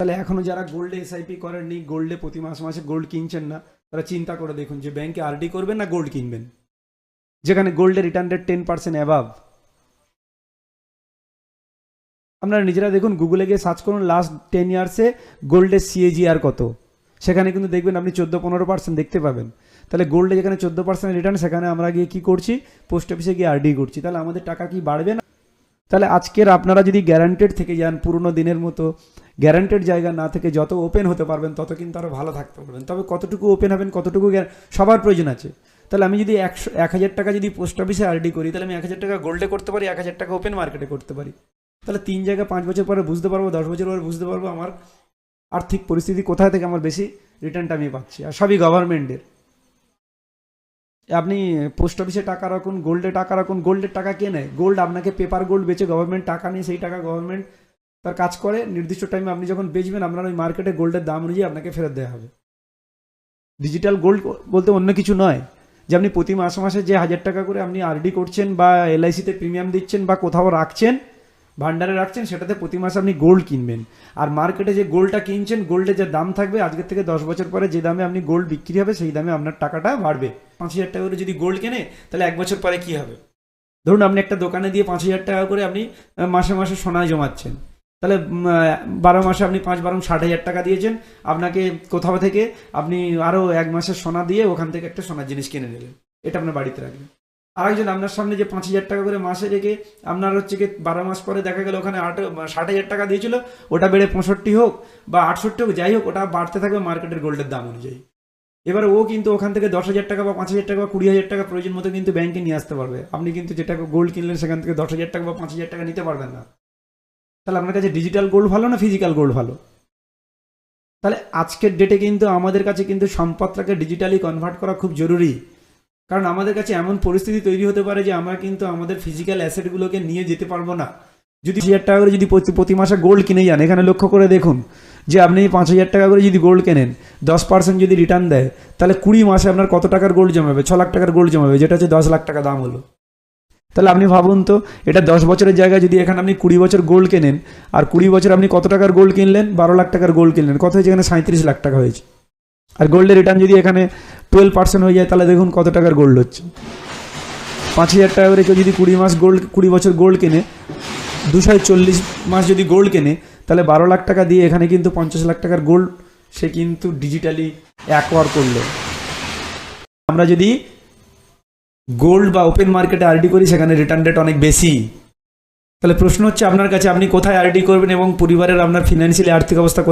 তাহলে এখনও যারা গোল্ডে এসআইপি করেননি গোল্ডে প্রতি মাসে মাসে গোল্ড কিনছেন না, তারা চিন্তা করে দেখুন যে ব্যাংকে আরডি করবেন না গোল্ড কিনবেন? যেখানে গোল্ডের return rate ten percent above আপনারা নিজেরা দেখুন গুগলে গিয়ে সার্চ করুন লাস্ট টেন ইয়ার্সে গোল্ডের সিএজিআর কত। সেখানে কিন্তু দেখবেন আপনি চোদ্দ পনেরো পার্সেন্ট দেখতে পাবেন। তাহলে গোল্ডে যেখানে চোদ্দ পার্সেন্ট রিটার্ন সেখানে আমরা গিয়ে কী করছি? পোস্ট অফিসে গিয়ে আরডি করছি। তাহলে আমাদের টাকা কি বাড়বে না? তাহলে আজকের আপনারা যদি গ্যারান্টেড থেকে যান, পুরনো দিনের মতো গ্যারান্টেড জায়গা না থেকে যত ওপেন হতে পারবেন, তত কিন্তু আরও ভালো থাকতে পারবেন। তবে কতটুকু ওপেন হবেন, কতটুকু সবার প্রয়োজন আছে। তাহলে আমি যদি একশো, এক হাজার টাকা যদি পোস্ট অফিসে আরডি করি, তাহলে আমি এক হাজার টাকা গোল্ডে করতে পারি, এক হাজার টাকা ওপেন মার্কেটে করতে পারি। তাহলে তিন জায়গা, পাঁচ বছর পরে বুঝতে পারব, দশ বছর পরে বুঝতে পারব আমার আর্থিক পরিস্থিতি কোথায় থেকে আমার বেশি রিটার্নটা আমি পাচ্ছি। আর সবই গভর্নমেন্টের আপনি পোস্ট অফিসে টাকা রাখুন গোল্ডে টাকা রাখুন গোল্ডের টাকা কে নেয়? গোল্ড আপনাকে পেপার গোল্ড বেচে গভর্নমেন্ট টাকা নিয়ে, সেই টাকা গভর্নমেন্ট তার কাজ করে, নির্দিষ্ট টাইমে আপনি যখন বেচবেন, আপনার ওই মার্কেটে গোল্ডের দাম অনুযায়ী আপনাকে ফেরত দেওয়া হবে। ডিজিটাল গোল্ড বলতে অন্য কিছু নয়। যে আপনি প্রতি মাসে মাসে যে হাজার টাকা করে আপনি আরডি করছেন বা এলআইসিতে প্রিমিয়াম দিচ্ছেন বা কোথাও রাখছেন ভান্ডারে রাখছেন, সেটাতে প্রতি মাসে আপনি গোল্ড কিনবেন। আর মার্কেটে যে গোল্ডটা কিনছেন গোল্ডের যে দাম থাকবে, আজকের থেকে দশ বছর পরে যে দামে আপনি গোল্ড বিক্রি হবে, সেই দামে আপনার টাকাটা বাড়বে। পাঁচ হাজার টাকা করে যদি গোল্ড কেনে, তাহলে এক বছর পরে কি হবে? ধরুন আপনি একটা দোকানে দিয়ে পাঁচ হাজার টাকা করে আপনি মাসে মাসে সোনায় জমাচ্ছেন। তাহলে বারো মাসে আপনি পাঁচ বারো ষাট হাজার টাকা দিয়েছেন। আপনাকে কোথাও থেকে আপনি আরও এক মাসের সোনা দিয়ে ওখান থেকে একটা সোনার জিনিস কিনে নিলেন। এটা আপনার বাড়িতে রাখবেন আরেকজন আপনার সামনে যে পাঁচ হাজার টাকা করে মাসে রেখে আপনার হচ্ছে কি বারো মাস পরে দেখা গেল ওখানে আট, ষাট হাজার টাকা দিয়েছিল, ওটা বেড়ে পঁয়ষট্টি হোক বা আটষট্টি হোক, যাই হোক, ওটা বাড়তে থাকবে মার্কেটের গোল্ডের দাম অনুযায়ী। এবার ও কিন্তু ওখান থেকে দশ হাজার টাকা বা পাঁচ হাজার টাকা বা কুড়ি হাজার টাকা প্রয়োজন মতো কিন্তু ব্যাংকে নিয়ে আসতে পারবে। আপনি কিন্তু যেটা গোল্ড কিনলেন, সেখান থেকে দশ হাজার টাকা বা পাঁচ হাজার টাকা নিতে পারবেন না। তাহলে আপনার কাছে ডিজিটাল গোল্ড ভালো না ফিজিক্যাল গোল্ড ভালো? তাহলে আজকের ডেটে কিন্তু আমাদের কাছে কিন্তু সম্পদটাকে ডিজিটালি কনভার্ট করা খুব জরুরি। কারণ আমাদের কাছে এমন পরিস্থিতি তৈরি হতে পারে যে আমরা কিন্তু আমাদের ফিজিক্যাল অ্যাসেটগুলোকে নিয়ে যেতে পারব না। যদি হাজার টাকা করে যদি প্রতি মাসে গোল্ড কিনে যান, এখানে লক্ষ্য করে দেখুন যে আপনি পাঁচ হাজার টাকা করে যদি গোল্ড কেনেন, দশ পার্সেন্ট যদি রিটার্ন দেয়, তাহলে কুড়ি মাসে আপনার কত টাকার গোল্ড জমাবে? ছ লাখ টাকার গোল্ড জমাবে, যেটা হচ্ছে দশ লাখ টাকা দাম হলো। তাহলে আপনি ভাবুন তো, এটা দশ বছরের জায়গায় যদি এখানে আপনি কুড়ি বছর গোল্ড কেনেন, আর কুড়ি বছর আপনি কত টাকার গোল্ড কিনলেন? বারো লাখ টাকার গোল্ড কিনলেন। কত হয়েছে এখানে সাঁত্রিশ লাখ টাকা হয়েছে। আর গোল্ডের রিটার্ন যদি এখানে টুয়েলভ পার্সেন্ট হয়ে যায়, তাহলে দেখুন কত টাকার গোল্ড হচ্ছে। পাঁচ হাজার টাকা করে কেউ যদি কুড়ি মাস গোল্ড কুড়ি বছর গোল্ড কেনে, দুশো চল্লিশ মাস যদি গোল্ড কেনে, তাহলে বারো লাখ টাকা দিয়ে এখানে কিন্তু পঞ্চাশ লাখ টাকার গোল্ড সে কিন্তু ডিজিটালি অ্যাকোয়ার করল। আমরা যদি গোল্ড বা ওপেন মার্কেটে আরডি করি, সেখানে রিটার্ন রেট অনেক বেশি। তাহলে প্রশ্ন হচ্ছে, আপনার কাছে আপনি কোথায় আরডি করবেন এবং পরিবারের আপনার ফিনান্সিয়ালি আর্থিক অবস্থা